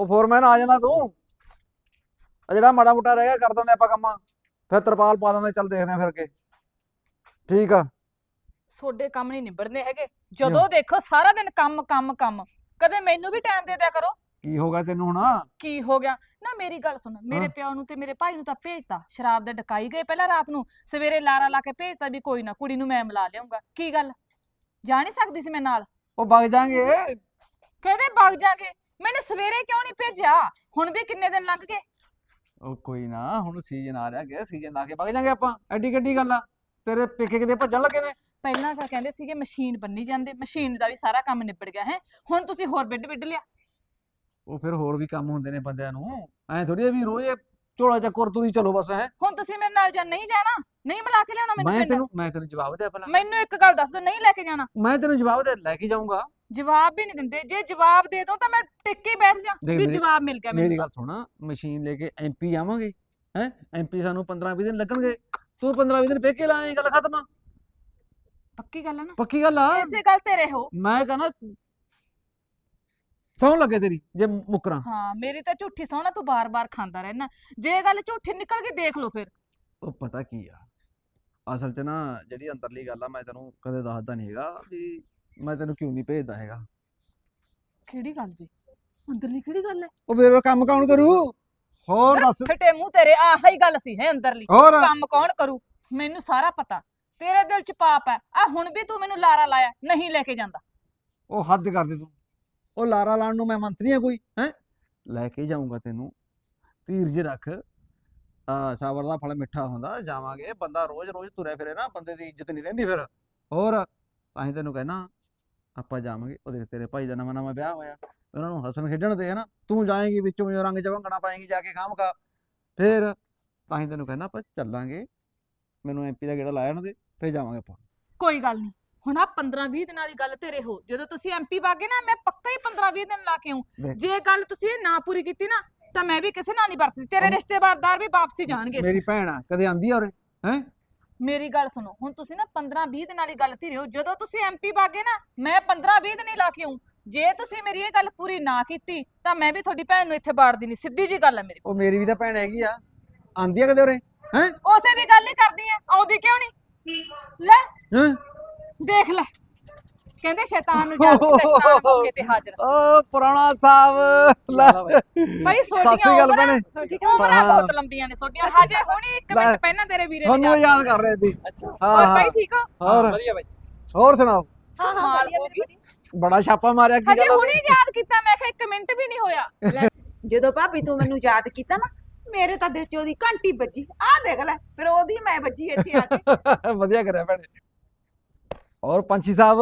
ਉਹ ਫੋਰਮੈਨ ਆ ਜਾਂਦਾ ਤੂੰ। ਆ ਜਿਹੜਾ ਮਾੜਾ ਮੋਟਾ ਰਹਿ ਗਿਆ ਕਰ ਦਿੰਦੇ ਆਪਾਂ ਕੰਮਾਂ। ਫਿਰ ਤਰਪਾਲ ਪਾ ਦਿੰਦੇ ਚੱਲ ਦੇਖਦੇ ਆ ਫਿਰ ਕੇ ਠੀਕ ਆ। ਤੁਹਾਡੇ ਕੰਮ ਨਹੀਂ ਨਿਬੜਨੇ ਹੈਗੇ। ਜਦੋਂ ਦੇਖੋ ਸਾਰਾ ਦਿਨ ਕੰਮ ਕੰਮ ਕੰਮ। ਕਦੇ ਮੈਨੂੰ ਵੀ ਟਾਈਮ ਦੇ ਦਿਆ ਕਰੋ। ਕੀ ਹੋ ਗਿਆ ਤੈਨੂੰ ਹੁਣ? ਕੀ ਹੋ ਗਿਆ? ਨਾ ਮੇਰੀ ਗੱਲ ਸੁਣ। ਮੇਰੇ। ਪਿਓ ਨੂੰ ਤੇ ਮੇਰੇ ਭਾਈ ਨੂੰ ਤਾਂ ਭੇਜਤਾ। ਸ਼ਰਾਬ ਦੇ ਡਕਾਈ ਗਏ ਪਹਿਲਾਂ ਰਾਤ ਨੂੰ। ਸਵੇਰੇ ਲਾਰਾ ਲਾ ਕੇ ਭੇਜਤਾ ਵੀ ਕੋਈ ਨਾ ਕੁੜੀ ਨੂੰ ਮੈਂ ਮਿਲਾ ਲਿਆਉਂਗਾ। ਕੀ ਗੱਲ? ਜਾ ਨਹੀਂ ਸਕਦੀ ਸੀ ਮੈਂ ਨਾਲ? ਉਹ ਵਗ ਜਾਾਂਗੇ। ਕਹਿੰਦੇ ਵਗ ਜਾਗੇ? ਮੈਨੂੰ ਸਵੇਰੇ ਕਿਉਂ ਨਹੀਂ ਭੇਜਿਆ? ਹੁਣ ਵੀ ਕਿੰਨੇ ਦਿਨ ਲੰਘ ਗਏ? ਉਹ ਕੋਈ ਨਾ ਹੁਣ ਸੀਜ਼ਨ ਆ ਰਿਹਾ ਗਿਆ ਸੀਜ਼ਨ ਆ ਕੇ ਵਗ ਜਾਾਂਗੇ ਆਪਾਂ। ਐਡੀ ਗੱਡੀ ਗੱਲ ਆ? ਤੇਰੇ ਪੇਕੇ ਕਿਤੇ ਭੱਜਣ ਲੱਗੇ ਨੇ? ਪਹਿਲਾਂ ਤਾਂ ਕਹਿੰਦੇ ਸੀਗੇ ਮਸ਼ੀਨ ਬੰਨੀ ਜਾਂਦੇ ਮਸ਼ੀਨ ਦਾ ਵੀ ਸਾਰਾ ਕੰਮ ਨਿਬੜ ਗਿਆ ਹੈ? ਹੁਣ ਤੁਸੀਂ ਹੋਰ ਬਿੱਡ ਬਿੱਡ ਲਿਆ। ਉਹ ਫਿਰ ਹੋਰ ਵੀ ਕੰਮ ਹੁੰਦੇ ਨੇ ਬੰਦਿਆਂ ਨੂੰ। ਐ ਥੋੜੀ ਵੀ ਰੋਜ਼ ਇਹ ਝੋਲਾ ਚੱਕਰ ਤੁਰੀ ਚਲੋ ਬਸ ਹੈ? ਹੁਣ ਤੁਸੀਂ ਮੇਰੇ ਨਾਲ ਜਾਂ ਨਹੀਂ ਜਾਣਾ? ਨਹੀਂ ਮਿਲਾ ਕੇ ਲਿਆਉਣਾ ਮੈਨੂੰ ਮੈਂ ਪਿੰਡ? ਤੈਨੂੰ ਮੈਂ ਤੈਨੂੰ ਜਵਾਬ ਦੇ ਪਹਿਲਾਂ ਮੈਨੂੰ ਇੱਕ ਗੱਲ ਦੱਸ ਦਿਓ ਨਹੀਂ ਲੈ ਕੇ ਜਾਣਾ? ਮੈਂ ਤੈਨੂੰ ਜਵਾਬ ਦੇ ਲੈ ਕੇ ਜਾਊਂਗਾ। ਜਵਾਬ ਵੀ ਨਹੀਂ ਦਿੰਦੇ। ਜੇ ਜਵਾਬ ਦੇ ਦੋ ਤਾਂ ਮੈਂ ਟਿੱਕ ਕੇ ਹੀ ਬੈਠ ਜਾ ਦੇਖ ਵੀ ਮੇਰੀ- ਜਵਾਬ ਮਿਲ ਗਿਆ ਮੇਰੀ ਮੈਨੂੰ। ਗੱਲ ਸੁਣ ਮਸ਼ੀਨ ਲੈ ਕੇ ਐਮਪੀ ਆਵਾਂਗੇ ਹੈ? ਐਮਪੀ ਸਾਨੂੰ 15 20 ਦਿਨ ਲੱਗਣਗੇ। ਤੂੰ 15 20 ਦਿਨ ਪੇਕੇ ਲਾਏ ਗੱਲ ਖਤਮ ਆ। ਪੱਕੀ ਗੱਲ ਆ ਨਾ? ਪੱਕੀ ਗੱਲ ਆ। ਇਸੇ ਗੱਲ ਤੇ ਰਹੋ। ਮੈਂ ਕਹਣਾ ਸੌਂ ਲੱਗੇ ਤੇਰੀ ਜੇ ਮੁਕਰਾਂ। ਹਾਂ ਮੇਰੀ ਤਾਂ ਝੂਠੀ ਸੋਹਣਾ ਤੂੰ ਬਾਰ-ਬਾਰ ਖਾਂਦਾ ਰਹਿਣਾ। ਜੇ ਗੱਲ ਝੂਠੀ ਨਿਕਲ ਗਈ ਦੇਖ ਲਓ ਫਿਰ। ਉਹ ਪਤਾ ਕੀ ਆ? ਅਸਲ 'ਚ ਨਾ ਜਿਹੜੀ ਅੰਦਰਲੀ ਗੱਲ ਆ ਮੈਂ ਤੈਨੂੰ ਕਦੇ ਦੱਸਦਾ ਨਹੀਂ ਹੈਗਾ ਵੀ ਮੈਂ ਤੈਨੂੰ ਕਿਉਂ ਨਹੀਂ ਭੇਜਦਾ ਹੈਗਾ? ਕਿਹੜੀ ਗੱਲ ਦੀ ਅੰਦਰਲੀ ਕਿਹੜੀ ਗੱਲ ਹੈ? ਉਹ ਮੇਰੇ ਕੰਮ ਕੌਣ ਕਰੂ? ਹੋਰ ਦੱਸ। ਫਟੇ ਮੂੰਹ ਤੇਰੇ ਆਹੀ ਗੱਲ ਸੀ ਹੈ ਅੰਦਰਲੀ। ਹੋਰ। ਕੰਮ ਕੌਣ ਕਰੂ? ਮੈਨੂੰ ਸਾਰਾ ਪਤਾ। ਤੇਰੇ ਦਿਲ 'ਚ ਪਾਪ ਹੈ। ਆ ਹੁਣ ਵੀ ਤੂੰ ਮੈਨੂੰ ਲਾਰਾ ਲਾਇਆ ਨਹੀਂ ਲੈ ਕੇ ਜਾਂਦਾ। ਉਹ ਹੱਦ ਕਰ ਦੇ ਤੂੰ। ਉਹ ਲਾਰਾ ਲਾਣ ਨੂੰ ਮੈਂ ਮੰਤਰੀ ਆ ਕੋਈ ਹੈ? ਲੈ ਕੇ ਜਾਊਂਗਾ ਤੈਨੂੰ। ਧੀਰਜ ਰੱਖ। ਆ ਸਾਬਰ ਦਾ ਫਲ ਮਿੱਠਾ ਹੁੰਦਾ ਜਾਵਾਂਗੇ। ਬੰਦਾ ਰੋਜ਼ ਰੋਜ਼ ਤੁਰਿਆ ਫਿਰੇ ਨਾ ਬੰਦੇ ਦੀ ਇੱਜ਼ਤ ਨਹੀਂ ਰਹਿੰਦੀ ਫਿਰ। ਹੋਰ ਤਾਂ ਹੀ ਤੈਨੂੰ ਕਹਿਣਾ ਆਪਾਂ ਜਾਵਾਂਗੇ। ਉਹ ਦੇਖ ਤੇਰੇ ਭਾਈ ਦਾ ਨਵਾਂ ਨਵਾਂ ਵਿਆਹ ਹੋਇਆ। ਉਹਨਾਂ ਨੂੰ ਹੱਸਣ ਖੇਡਣ ਦੇ ਹਨਾ? ਤੂੰ ਜਾਏਂਗੀ ਵਿੱਚੋਂ ਰੰਗ ਚਵੰਗਣਾ ਪਾਏਂਗੀ ਜਾ ਕੇ ਖਾਮਕਾ ਫਿਰ ਤਾਂ ਹੀ ਤੈਨੂੰ ਕਹਿਣਾ ਆਪਾਂ ਚੱਲਾਂਗੇ। ਮੈਨੂੰ ਐਮਪੀ ਦਾ ਗੇੜਾ ਲਾਇਆ ਨਾ ਦੇ ਫਿਰ ਜਾਵਾਂਗੇ ਆਪਾਂ। ਕੋਈ ਗੱਲ ਨਹੀਂ। ਹੁਣ ਆ 15-20 ਦਿਨਾਂ ਦੀ ਗੱਲ ਤੇਰੇ ਹੋ। ਜਦੋਂ ਤੁਸੀਂ ਐਮਪੀ ਵਾਗੇ ਨਾ ਮੈਂ ਪੱਕਾ ਹੀ 15-20 ਦਿਨ ਲਾ ਕੇ ਆਉਂ। ਜੇ ਗੱਲ ਤੁਸੀਂ ਨਾ ਪੂਰੀ ਕੀਤੀ ਨਾ ਤਾਂ ਮੈਂ ਵੀ ਕਿਸੇ ਨਾਲ ਨਹੀਂ ਵਰਤਦੀ। ਤੇਰੇ ਰਿਸ਼ਤੇਦਾਰ ਵੀ ਵਾਪਸੀ ਜਾਣਗੇ। ਮੇਰੀ ਭੈਣ ਆ ਕਦੇ ਆਂਦੀ ਆ ਉਰੇ? ਹੈ? ਮੇਰੀ ਗੱਲ ਸੁਣੋ ਹੁਣ ਤੁਸੀਂ ਨਾ 15-20 ਦਿਨਾਂ ਦੀ ਗੱਲ ਧੀਰੇ ਹੋ ਜਦੋਂ ਤੁਸੀਂ ਐਮਪੀ ਵਾਗੇ ਨਾ ਮੈਂ 15-20 ਦਿਨ ਹੀ ਲਾ ਕੇ ਆਉਂ ਜੇ ਤੁਸੀਂ ਮੇਰੀ ਇਹ ਗੱਲ ਪੂਰੀ ਨਾ ਕੀਤੀ ਤਾਂ ਮੈਂ ਵੀ ਤੁਹਾਡੀ ਭੈਣ ਨੂੰ ਇੱਥੇ ਬਾੜਦੀ ਨਹੀਂ ਸਿੱਧੀ ਜੀ ਗੱਲ ਹੈ ਮੇਰੀ। ਉਹ ਮੇਰੀ ਵੀ ਤਾਂ ਭੈਣ ਹੈਗੀ ਆ। ਆਂਦੀ ਆ ਕਦੇ ਉਰੇ? ਹੈ? ਉਸੇ ਦੀ ਗੱਲ ਹੀ ਕਰਦੀ ਐ ਆਉਂਦੀ ਕਿਉਂ ਨਹੀਂ ਲੈ ਹੈ? ਦੇਖ ਲੈ। ਕਹਿੰਦੇ ਸ਼ੈਤਾਨ ਨੂੰ ਜਾਣ ਕੇ ਮੌਕੇ ਤੇ ਹਾਜ਼ਰ ਓ ਪੁਰਾਣਾ ਸਾਹਿਬ ਲੈ। ਭਾਈ ਸੋਡੀਆਂ ਉਮਰਾਂ ਭੈਣੇ। ਉਮਰਾਂ ਹਾਂ। ਬਹੁਤ ਲੰਬੀਆਂ ਨੇ ਸੋਡੀਆਂ। ਹਜੇ ਹੁਣੀ ਇੱਕ ਲੈ। ਮਿੰਟ ਪਹਿਲਾਂ ਤੇਰੇ ਵੀਰੇ ਨੇ ਤੁਹਾਨੂੰ ਜਾ ਯਾਦ ਕਰ ਰਹੇ ਸੀ। ਅੱਛਾ। ਹਾਂ। ਹੋਰ ਹਾਂ ਭਾਈ ਠੀਕ ਹੋ? ਹੋਰ। ਵਧੀਆ ਬਾਈ। ਹੋਰ ਸੁਣਾਓ? ਹਾਂ ਹਾਂ। ਬੜਾ ਛਾਪਾ ਮਾਰਿਆ ਕੀ ਹਜੇ ਗੱਲ ਹੋ ਹੁਣੀ ਯਾਦ ਕੀਤਾ ਮੈਂ ਕਿਹਾ ਇੱਕ ਮਿੰਟ ਵੀ ਨਹੀਂ ਹੋਇਆ। ਜਦੋਂ ਭਾਬੀ ਤੂੰ ਮੈਨੂੰ ਯਾਦ ਕੀਤਾ ਨਾ ਮੇਰੇ ਤਾਂ ਦਿਲ 'ਚ ਉਹਦੀ ਘੰਟੀ ਵੱਜੀ। ਆਹ ਦੇਖ ਲੈ ਫਿਰ ਉਹਦੀ ਮੈਂ ਵੱਜੀ ਇੱਥੇ ਆ ਕੇ। ਵਧੀਆ ਕਰਿਆ ਭੈਣੇ। ਔਰ ਪੰਛੀ ਸਾਹਿਬ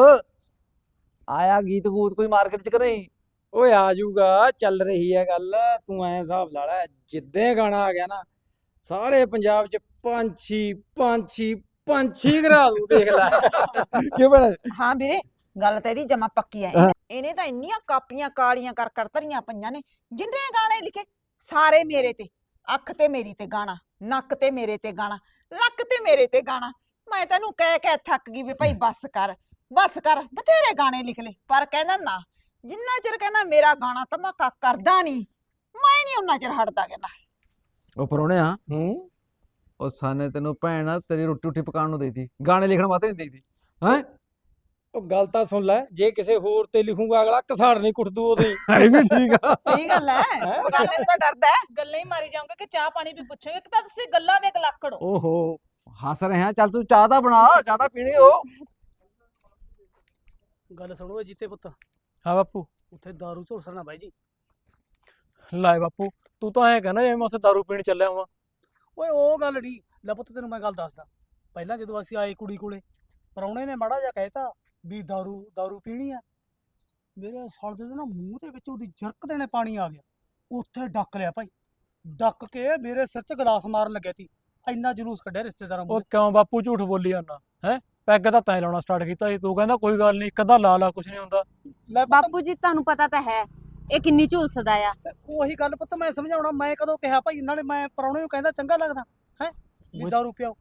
ਆਇਆ ਗੀਤ ਗੂਤ ਕੋਈ ਮਾਰਕੀਟ ਚ ਕਿ ਨਹੀਂ ਓਏ ਆ ਜਾਊਗਾ ਚੱਲ ਰਹੀ ਹੈ ਗੱਲ ਤੂੰ ਐਂ ਹਿਸਾਬ ਲਾ ਲੈ ਜਿੱਦੇ ਗਾਣਾ ਆ ਗਿਆ ਨਾ ਸਾਰੇ ਪੰਜਾਬ ਚ ਪੰਛੀ ਪੰਛੀ ਪੰਛੀ ਕਰਾ ਦੂ ਦੇਖ ਲੈ। ਕਿਉਂ ਭੈਣੇ? ਹਾਂ ਵੀਰੇ ਗੱਲ ਤਾਂ ਇਹਦੀ ਜਮਾ ਪੱਕੀ ਐ। ਇਹਨੇ ਤਾਂ ਇੰਨੀਆਂ ਕਾਪੀਆਂ ਕਾਲੀਆਂ ਕਰ ਕਰ ਧਰੀਆਂ ਪਈਆਂ ਨੇ ਜਿੰਨੇ ਗਾਣੇ ਲਿਖੇ ਸਾਰੇ ਮੇਰੇ ਤੇ ਅੱਖ ਤੇ ਮੇਰੀ ਤੇ ਗਾਣਾ ਨੱਕ ਤੇ ਮੇਰੇ ਤੇ ਗਾਣਾ ਲੱਕ ਤੇ ਮੇਰੇ ਤੇ ਗਾਣਾ। ਮੈਂ ਤੈਨੂੰ ਕਹਿ ਕਹਿ ਥੱਕ ਗਈ ਵੀ ਭਾਈ ਬੱਸ ਕਰ। ਬੱਸ ਕਰ ਬਥੇਰੇ ਗਾਣੇ ਲਿਖ ਲੈ ਪਰ ਕਹਿੰਦਾ ਨਾ ਜਿੰਨਾ ਚਿਰ ਕਹਿੰਦਾ ਮੇਰਾ ਗਾਣਾ ਧਮਾਕਾ ਕਰਦਾ ਨਹੀਂ ਮੈਂ ਨਹੀਂ ਉਹਨਾਂ ਚਿਰ ਹਟਦਾ ਕਹਿੰਦਾ। ਉਹ ਪਰੋਣਿਆ ਹੂੰ? ਉਹ ਸਾਨੇ ਤੈਨੂੰ ਭੈਣ ਤੇਰੀ ਰੋਟੀ ਰੋਟੀ ਪਕਾਉਣ ਨੂੰ ਦੇਈਦੀ ਗਾਣੇ ਲਿਖਣ ਵਾਸਤੇ ਨਹੀਂ ਦੇਈਦੀ ਹੈ? ਉਹ ਗੱਲ ਤਾਂ ਸੁਣ ਲੈ ਜੇ ਕਿਸੇ ਹੋਰ ਤੇ ਲਿਖੂਗਾ ਅਗਲਾ ਕਸਾੜ ਨਹੀਂ ਕੁੱਟਦੂ ਉਹਦੀ। ਇਹ ਵੀ ਠੀਕ ਆ। ਸਹੀ ਗੱਲ ਹੈ? ਬਗਾਨੇ ਤੋਂ ਡਰਦਾ ਹੈ ਗੱਲਾਂ ਹੀ ਮਾਰੀ ਜਾਓਗੇ ਕਿ ਚਾਹ ਪਾਣੀ ਵੀ ਪੁੱਛੋਗੇ ਇੱਕ ਤਾਂ ਤੁਸੀਂ ਗੱਲਾਂ ਦੇ ਗਲਾਕੜ ਹੋ। ਓਹੋ ਹੱਸ ਰਹੇ ਆ ਚੱਲ ਤੂੰ ਚਾਹ ਤਾਂ ਬਣਾ ਚਾਹ ਤਾਂ ਪੀਣੀ ਹੋ ਗੱਲ ਸੁਣੋ ਜੀਤੇ ਪੁੱਤ ਹਾਂ ਬਾਪੂ ਉੱਥੇ दारू ਝੋਲਸਣਾ ਬਾਈ ਜੀ ਲੈ ਬਾਪੂ ਤੂੰ ਤਾਂ ਐਂ ਕਹਿੰਦਾ ਜਿਵੇਂ ਮੈਂ ਉੱਥੇ ਦਾਰੂ ਪੀਣ ਚੱਲਿਆ ਹਾਂ ਓਏ ਉਹ ਗੱਲ ਨਹੀਂ ਲੈ ਪੁੱਤ ਤੈਨੂੰ ਮੈਂ ਗੱਲ ਦੱਸਦਾ ਪਹਿਲਾਂ ਜਦੋਂ ਅਸੀਂ ਆਏ ਕੁੜੀ ਕੋਲੇ ਪਰੌਣੇ ਨੇ ਮਾੜਾ ਜਿਹਾ ਕਹਿਤਾ ਵੀ दारू दारू ਪੀਣੀ ਆ ਮੇਰੇ ਸਲਦੇ ਦੇ ਨਾ ਮੂੰਹ ਦੇ ਵਿੱਚ ਉਹਦੀ ਜਰਕ ਦੇਣੇ ਪਾਣੀ ਆ ਗਿਆ ਉੱਥੇ ਡੱਕ ਲਿਆ ਭਾਈ ਡੱਕ ਕੇ ਮੇਰੇ ਸਿਰ 'ਚ ਗਲਾਸ ਮਾਰਨ ਲੱਗਿਆ ਸੀ ਇੰਨਾ ਜਲੂਸ ਕੱਢਿਆ ਰਿਸ਼ਤੇਦਾਰਾਂ ਉਹ ਮੂਹਰੇ ਕਿਉਂ ਬਾਪੂ ਝੂਠ ਬੋਲੀ ਜਾਂਦਾ ਹੈ ਪੈਗ ਤਾਂ ਤੈਂ ਲਾਉਣਾ ਸਟਾਰਟ ਕੀਤਾ ਸੀ ਤੂੰ ਕਹਿੰਦਾ ਕੋਈ ਗੱਲ ਨਹੀਂ ਇੱਕ ਅੱਧਾ ਲਾ ਲਾ ਕੁਛ ਨਹੀਂ ਹੁੰਦਾ। ਲੈ ਪੁੱਤ, ਬਾਪੂ ਜੀ ਤੁਹਾਨੂੰ ਪਤਾ ਤਾਂ ਹੈ ਇਹ ਕਿੰਨੀ ਝੁਲਸਦਾ ਆ। ਉਹੀ ਗੱਲ ਪੁੱਤ ਮੈਂ ਸਮਝਾਉਣਾ ਮੈਂ ਕਦੋਂ ਕਿਹਾ ਭਾਈ ਨਾਲੇ ਮੈਂ ਪਰੌਣੇ ਨੂੰ ਕਹਿੰਦਾ ਚੰਗਾ ਲੱਗਦਾ ਹੈ? ਵੀ। दारू ਪਿਆਓ।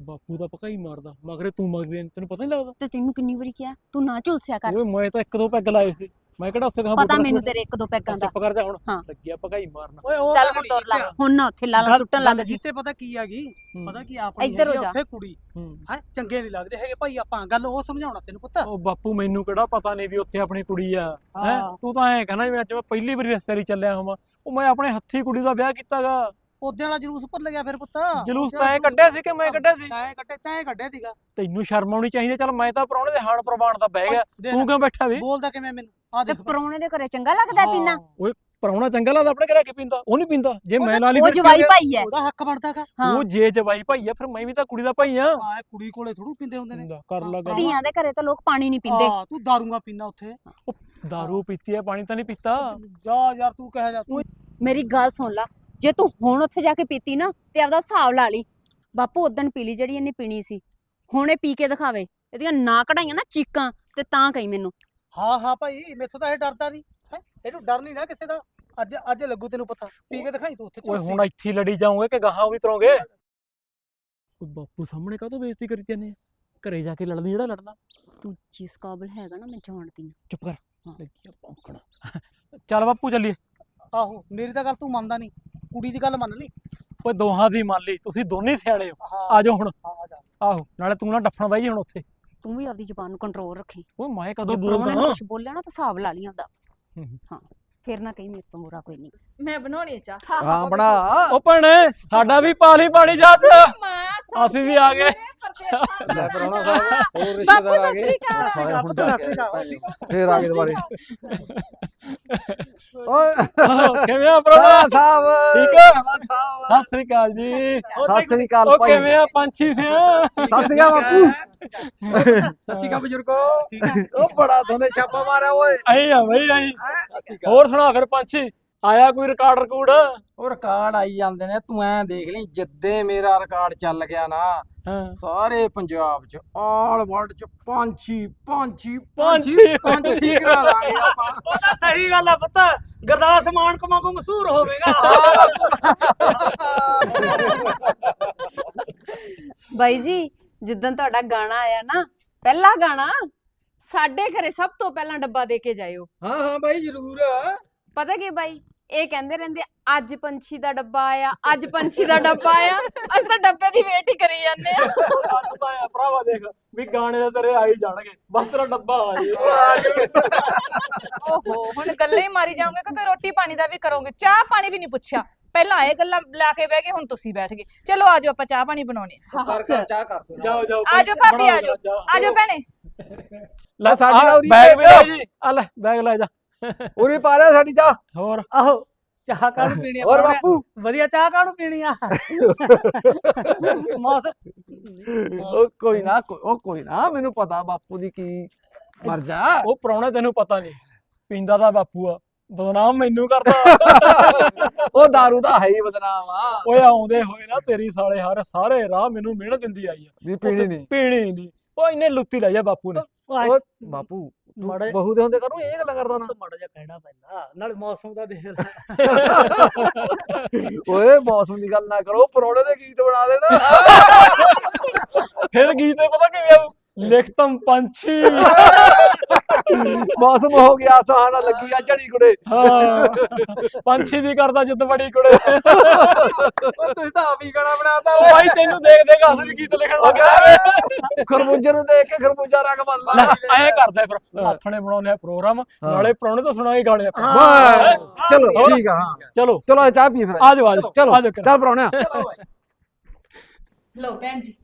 ਬਾਪੂ ਤਾਂ ਪੱਕਾ ਹੀ ਮਾਰਦਾ ਮਗਰੇ ਤੂੰ ਮਗਦੇ ਤੈਨੂੰ ਪਤਾ ਨਹੀਂ ਲੱਗਦਾ? ਤੇ ਤੈਨੂੰ ਕਿੰਨੀ ਵਾਰੀ ਕਿਹਾ ਤੂੰ ਨਾ ਝੁਲਸਿਆ ਕਰ। ਓਏ ਮੈਂ ਤਾਂ ਇੱਕ ਦੋ ਪੈਗ ਲਾਏ ਸੀ। ਮੈਂ ਕਿਹੜਾ ਉੱਥੇ ਕਹਾਂ ਪਤਾ ਮੈਨੂੰ ਤੇਰੇ ਇੱਕ ਦੋ ਪੈਗਾਂ ਦਾ। ਚੁੱਪ ਕਰ ਜਾ ਹੁਣ। ਹਾਂ। ਲੱਗਿਆ ਭਗਾਈ ਮਾਰਨਾ। ਓਏ ਉਹ ਚੱਲ ਗੱਲ ਹੁਣ ਤੁਰ ਲਾ। ਹੁਣ ਨਾ ਉੱਥੇ ਲਾਲਾ ਗੱਲ- ਸੁੱਟਣ ਗੱਲ ਲੱਗ ਜੀ। ਜੀਤੇ ਪਤਾ ਕੀ ਆ ਗਈ? ਹੂੰ। ਪਤਾ ਕੀ ਆਪਣੀ ਇੱਧਰ ਹੋ ਹੈਗੀ ਆ ਜਾ। ਉੱਥੇ ਕੁੜੀ। ਹੂੰ। ਹੈ? ਚੰਗੇ ਨਹੀਂ ਲੱਗਦੇ ਹੈਗੇ ਭਾਈ ਆਪਾਂ। ਗੱਲ ਉਹ ਸਮਝਾਉਣਾ ਤੈਨੂੰ ਪੁੱਤ। ਉਹ ਬਾਪੂ ਮੈਨੂੰ ਕਿਹੜਾ ਪਤਾ ਨਹੀਂ ਵੀ ਉੱਥੇ ਆਪਣੀ ਕੁੜੀ ਆ। ਹੈ? ਹਾਂ। ਤੂੰ ਤਾਂ ਐਂ ਕਹਿੰਦਾ ਜਿਵੇਂ ਅੱਜ ਮੈਂ ਪਹਿਲੀ ਵਾਰੀ ਰਿਸ਼ਤੇਦਾਰੀ ਚੱਲਿਆ ਹੋਵਾਂ। ਉਹ ਮੈਂ ਆਪਣੇ ਹੱਥੀ ਕੁੜੀ ਦਾ ਵਿਆਹ ਕੀਤਾਗਾ। ਉਹਦੇ ਵਾਲਾ ਜਲੂਸ ਭੁੱਲ ਗਿਆ ਫਿਰ ਪੁੱਤ। ਜਲੂਸ ਤਾਂ ਐ ਕੱਢਿਆ ਸੀ ਕਿ ਮੈਂ ਕੱਢਿਆ ਸੀ? ਤੈਂ ਕੱਢੇ ਤੈਂ ਕੱਢਿਆ ਸੀਗਾ। ਤੈਨੂੰ ਸ਼ਰਮ ਆਉਣੀ ਚਾਹੀਦੀ ਚੱਲ ਮੈਂ ਤਾਂ ਪ੍ਰਾਹੁਣੇ ਦੇ ਹਾਣ ਪ੍ਰਵਾਨ ਦਾ ਬਹਿ ਗਿਆ। ਤੂੰ ਕਿਉਂ ਬੈਠਾ ਵੀ? ਬੋਲਦਾ ਕਿਵੇਂ ਮੈਨੂੰ? ਆ ਤੇ ਦੇਖ ਪਰੋਣੇ ਦੇ ਘਰੇ ਚੰਗਾ ਲੱਗਦਾ ਪੀਣਾ? ਪ੍ਰਾਹੁਣਾ ਚੰਗਾ ਲੱਗਦਾ ਆਪਣੇ ਘਰੇ ਆ ਕੇ ਪੀਂਦਾ? ਉਹ ਨਹੀਂ ਪੀਂਦਾ। ਜੇ ਮੈਂ ਨਾਲ ਹੀ ਉਹ ਜਵਾਈ ਭਾਈ ਹੈ। ਉਹਦਾ ਹੱਕ ਬਣਦਾਗਾ ਹਾਂ। ਉਹ ਜੇ ਜਵਾਈ ਭਾਈ ਆ ਫਿਰ ਮੈਂ ਵੀ ਤਾਂ ਕੁੜੀ ਦਾ ਭਾਈ ਆ। ਆ ਕੁੜੀ ਕੋਲੇ ਥੋੜੂ ਪਿੰਦੇ ਹੁੰਦੇ ਨੇ। ਕਰ ਲਾ ਗੱਲ। ਧੀਆਂ ਦੇ ਘਰੇ ਤਾਂ ਲੋਕ ਪਾਣੀ ਨਹੀਂ ਪੀਂਦੇ। ਹਾਂ ਤੂੰ ਦਾਰੂਆਂ ਪੀਣਾ ਉੱਥੇ। ਦਾਰੂ ਪੀਤੀ ਆ ਪਾਣੀ ਤਾਂ ਨਹੀਂ ਪੀਤਾ। ਜਾ ਯਾਰ ਤੂੰ ਕਹਿ ਜਾ ਤੂੰ। ਮੇਰੀ ਗੱਲ ਸੁਣ ਲਾ। ਜੇ ਤੂੰ ਹੁਣ ਉੱਥੇ ਜਾ ਕੇ ਪੀਤੀ ਨਾ ਤੇ ਆਪਦਾ ਹਿਸਾਬ ਲਾ ਲਈ ਬਾਪੂ ਉਦੋਂ ਪੀ ਲਈ ਜਿਹੜੀ ਇਹਨੇ ਪੀਣੀ ਸੀ ਹੁਣ ਇਹ ਪੀ ਕੇ ਦਿਖਾਵੇ ਇਹਦੀਆਂ ਨਾ ਕਢਾਈਆਂ ਨਾ ਚੀਕਾਂ ਤੇ ਤਾਂ ਕਹੀ ਮੈਨੂੰ। ਹਾਂ ਹਾਂ ਭਾਈ ਮੈਥੋਂ ਤਾਂ ਇਹ ਡਰਦਾ ਨਹੀਂ ਹੈ? ਇਹਨੂੰ ਡਰ ਨਹੀਂ ਨਾ ਕਿਸੇ ਦਾ ਅੱਜ ਅੱਜ ਲੱਗੂ ਤੈਨੂੰ ਪਤਾ ਪੀ ਕੇ ਦਿਖਾਈ ਤੂੰ ਉੱਥੇ ਓਏ। ਹੁਣ ਇੱਥੇ ਹੀ ਲੜੀ ਜਾਓਗੇ ਕਿ ਗਾਹਾਂ ਵੀ ਤਰੋਗੇ? ਓਏ ਬਾਪੂ ਸਾਹਮਣੇ ਕਾਹਤੋਂ ਬੇਇੱਜ਼ਤੀ ਕਰੀ ਜਾਂਦੇ ਆ? ਘਰੇ ਜਾ ਕੇ ਲੜਨੀ ਜਿਹੜਾ ਲੜਨਾ। ਤੂੰ ਜਿਸ ਕਾਬਲ ਹੈਗਾ ਨਾ ਮੈਂ ਜਾਣਦੀ ਹਾਂ। ਚੁੱਪ ਕਰ। ਹਾਂ। ਲੱਗੀ ਆ ਭੌਂਕਣ ਚੱਲ ਬਾਪੂ ਚੱਲੀਏ। ਆਹੋ ਮੇਰੀ ਤਾਂ ਗੱਲ ਤੂੰ ਮੰਨਦਾ ਨਹੀਂ। ਕੁੜੀ ਦੀ ਗੱਲ ਮੰਨ ਲਈ? ਓਏ ਦੋਹਾਂ ਦੀ ਮੰਨ ਲਈ। ਤੁਸੀਂ ਦੋਨੇ ਸਿਆਣੇ ਹੋ। ਹਾਂ। ਆ ਜਾਓ ਹੁਣ। ਹਾਂ, ਆ ਜਾ। ਆਹੋ ਨਾਲੇ ਤੂੰ ਨਾ ਡੱਫਣ ਬਾਈ ਹੁਣ ਉੱਥੇ। ਤੂੰ ਵੀ ਆਪਦੀ ਜ਼ੁਬਾਨ ਨੂੰ ਕੰਟਰੋਲ ਰੱਖੀ। ਓਏ ਮੈਂ ਜੇ ਕਦੋਂ ਬੋਲਦਾ ਨੇ ਕੁਝ ਬੋਲਿਆ ਨਾ ਤਾਂ ਹਿਸਾਬ ਲਾ ਲਈ ਆਪਦਾ। ਹੂੰ ਹੂੰ। ਹਾਂ ਫਿਰ ਨਾ ਕਹੀ ਮੇਰੇ ਤੋਂ ਬੁਰਾ ਕੋਈ ਨਹੀਂ। ਮੈਂ ਬਣਾਉਣੀ ਚਾਹ। ਹਾਂ ਬਣਾ। ਓ ਭੈਣੇ ਸਾਡਾ ਵੀ ਪਾਲੀ ਪਾਣੀ ਜਾ ਚ ਮਾਂ ਅਸੀਂ ਵੀ ਆ ਗਏ। ਲੈ ਸਾਹਿਬ ਹੋਰ ਰਿਸ਼ਤੇਦਾਰ ਆ ਗਏ। ਸ੍ਰੀ ਫੇਰ ਆ ਗਏ ਦੁਬਾਰੇ। ਓਏ। ਆਹੋ, ਕਿਵੇਂ ਆ ਪ੍ਰਾਹੁਣਾ ਭਰਾ ਸਾਹਿਬ। ਠੀਕ ਆ? ਪ੍ਰਾਹੁਣਾ ਸਾਹਿਬ। ਸਤਿ ਸ੍ਰੀ ਅਕਾਲ ਜੀ। ਸਤਿ ਸ੍ਰੀ ਅਕਾਲ। ਭਾਈ। ਕਿਵੇਂ ਆ? ਪੰਛੀ ਸਿਆ? ਸਤਿ ਸ੍ਰੀ ਅਕਾਲ ਬਾਪੂ। ਸਤਿ ਸ਼੍ਰੀ ਅਕਾਲ ਬਜ਼ੁਰਗੋ। ਉਹ ਬੜਾ ਤੁਹਾਨੂੰ ਛਾਪਾ ਮਾਰਿਆ ਓਏ। ਆਈ ਆ ਬਈ ਆਈ। ਹੋਰ ਸੁਣਾ ਫਿਰ ਪੰਛੀ। ਆਇਆ ਕੋਈ ਰਿਕਾਰਡ ਰਿਕੂਡ ਉਹ ਰਿਕਾਰਡ ਆਈ ਜਾਂਦੇ ਨੇ ਤੂੰ ਐ ਦੇਖ ਲਈ ਜਿੱਦੇ ਮੇਰਾ ਰਿਕਾਰਡ ਚੱਲ ਗਿਆ ਨਾ ਹਾਂ। ਸਾਰੇ ਪੰਜਾਬ ਚ ਆਲ ਵਰਲਡ ਚ ਪੰਛੀ ਪੰਛੀ ਪੰਛੀ, ਪੰਛੀ। ਕਰਾ ਲਾਂਗੇ ਆਪਾਂ। ਉਹ ਤਾਂ ਸਹੀ ਗੱਲ ਆ ਪੁੱਤ ਗਰਦਾਸ ਮਾਨ ਕੋ ਵਾਂਗੂ ਮਸ਼ਹੂਰ ਹੋਵੇਗਾ। ਬਾਈ ਜੀ ਜਿੱਦਣ ਤੁਹਾਡਾ ਗਾਣਾ ਆਇਆ ਨਾ ਪਹਿਲਾ ਗਾਣਾ ਸਾਡੇ ਘਰੇ ਸਭ ਤੋਂ ਪਹਿਲਾਂ ਡੱਬਾ ਦੇ ਕੇ ਜਾਇਓ। ਹਾਂ ਹਾਂ ਬਾਈ ਜ਼ਰੂਰ। ਪਤਾ ਕੀ ਬਾਈ? ਇਹ ਕਹਿੰਦੇ ਰਹਿੰਦੇ ਅੱਜ ਪੰਛੀ ਦਾ ਡੱਬਾ ਆਇਆ ਅੱਜ ਪੰਛੀ ਦਾ ਡੱਬਾ ਆਇਆ ਅਸੀਂ ਤਾਂ ਡੱਬੇ ਦੀ ਵੇਟ ਹੀ ਕਰੀ ਜਾਂਦੇ ਆ। ਸਾਨੂੰ ਤਾਂ ਆ ਭਰਾਵਾ ਦੇਖ ਵੀ ਗਾਣੇ ਦਾ ਤੇਰੇ ਆ ਹੀ ਜਾਣਗੇ ਬਸ ਤੇਰਾ ਡੱਬਾ ਆ ਜੇ। ਓਹੋ ਹੁਣ ਗੱਲਾਂ ਹੀ ਮਾਰੀ ਜਾਓਗੇ ਕਿ ਕੋਈ ਰੋਟੀ ਪਾਣੀ ਦਾ ਵੀ ਕਰੋਗੇ। ਚਾਹ ਪਾਣੀ ਵੀ ਨਹੀਂ ਪੁੱਛਿਆ। ਪਹਿਲਾਂ ਇਹ ਗੱਲਾਂ ਲਾ ਕੇ ਬਹਿ ਗਏ ਹੁਣ ਤੁਸੀਂ ਬੈਠ ਗਏ। ਚਲੋ ਆਜੋ ਆਪਾਂ ਚਾਹ ਪਾਣੀ ਬਣਾਉਣੇ ਆ। ਕਰ ਕਰ ਚਾਹ ਕਰ ਤੂੰ ਜਾਓ ਜਾਓ ਆ ਜਾਓ ਭਾਬੀ, ਬਣਾਓ ਆ ਜਾਓ। ਚਾਹ। ਆਜੋ ਭੈਣੇ। ਲੈ ਸਾਡੀ ਬੈਗ ਵੀ ਲੈ। ਜੀ। ਆ ਲੈ ਬੈਗ ਲੈ ਜਾ। ਉਰੀ ਪਾ ਲਿਆ ਸਾਡੀ ਚਾਹ। ਹੋਰ? ਆਹੋ ਚਾਹ ਕਾਹਨੂੰ ਪੀਣੀ ਆ? ਹੋਰ ਪ੍ਰਾਹੁਣਿਆ? ਬਾਪੂ। ਵਧੀਆ ਚਾਹ ਕਾਹਨੂੰ ਪੀਣੀ ਆ? ਮੌਸਮ ਉਹ ਕੋਈ ਨਾ ਕੋਈ- ਉਹ ਕੋਈ ਨਾ ਮੈਨੂੰ ਪਤਾ ਬਾਪੂ ਦੀ ਕੀ ਮਰ ਜਾ ਉਹ ਪ੍ਰਾਹੁਣਾ ਤੈਨੂੰ ਪਤਾ ਨਹੀਂ। ਪੀਂਦਾ ਤਾਂ ਬਾਪੂ ਆ। ਬਦਨਾਮ ਮੈਨੂੰ ਕਰਦਾ। ਉਹ दारू ਦਾ ਹੈ ਹੀ ਬਦਨਾਮ ਆ। ਓਏ ਆਉਂਦੇ ਹੋਏ ਨਾ ਤੇਰੀ ਸਾਲੇ ਹਰ ਸਾਰੇ ਰਾਹ ਮੈਨੂੰ ਮਿਹਨਤ ਦਿੰਦੀ ਆਈ ਆ। ਵੀ ਪੀਣੀ ਨਹੀਂ। ਪੀਣੀ ਨਹੀਂ। ਉਹ ਇੰਨੇ ਲੁੱਤੀ ਲਾਈ ਆ ਬਾਪੂ ਨੇ। ਉਹ ਬਾਪੂ ਮਾੜਾ- ਬਹੂ ਦੇ ਹੁੰਦੇ ਕਰੂ ਇਹ ਗੱਲਾਂ ਕਰਦਾ ਨਾ। ਮਾੜਾ ਜਿਹਾ ਕਹਿਣਾ ਪੈਂਦਾ ਨਾਲ ਮੌਸਮ ਦਾ ਦੇਖ ਲੈ। ਓਏ ਮੌਸਮ ਦੀ ਗੱਲ ਨਾ ਕਰੋ ਪਰੋੜੇ ਦੇ ਗੀਤ ਬਣਾ ਦੇਣਾ। ਫਿਰ ਗੀਤ ਪਤਾ ਕਿਵੇਂ ਆਊ? ਲਿਖਤਮ ਪੰਛੀ। ਮੌਸਮ ਹੋ ਗਿਆ ਸੁਹਾਣਾ ਲੱਗੀ ਆ ਝੜੀ ਕੁੜੇ। ਹਾਂ। ਪੰਛੀ ਦੀ ਕਰਦਾ ਜਿੱਦ ਬੜੀ ਕੁੜੇ। ਤੁਸੀਂ ਤਾਂ ਆਪ ਹੀ ਗਾਣਾ ਬਣਾਤਾ। ਉਹ ਭਾਈ ਤੈਨੂੰ ਦੇਖ ਦੇਖ ਅਸੀਂ ਵੀ ਗੀਤ ਲਿਖਣ ਲੱਗ ਖਰਬੂਜੇ ਨੂੰ ਦੇਖ ਕੇ ਖਰਬੂਜਾ ਰੰਗ ਲੈ ਬਦਲਾ ਐਂ ਕਰਦਾ ਫਿਰ। ਨੇ ਬਣਾਉਂਦੇ ਆ ਪ੍ਰੋਗਰਾਮ ਨਾਲੇ ਪ੍ਰਾਹੁਣੇ ਤੋਂ ਸੁਣਾਏ ਗਾਣੇ ਆਪਾਂ। ਚਲੋ? ਠੀਕ ਆ ਹਾਂ। ਚਲੋ। ਚਲੋ ਚਾਹ ਪੀ ਫਿਰ। ਆ ਜਾਓ ਆ ਜਾਓ। ਚਲੋ। ਚੱਲ ਪਰੋਣਿਆ ਲਓ ਭੈਣ ਜੀ।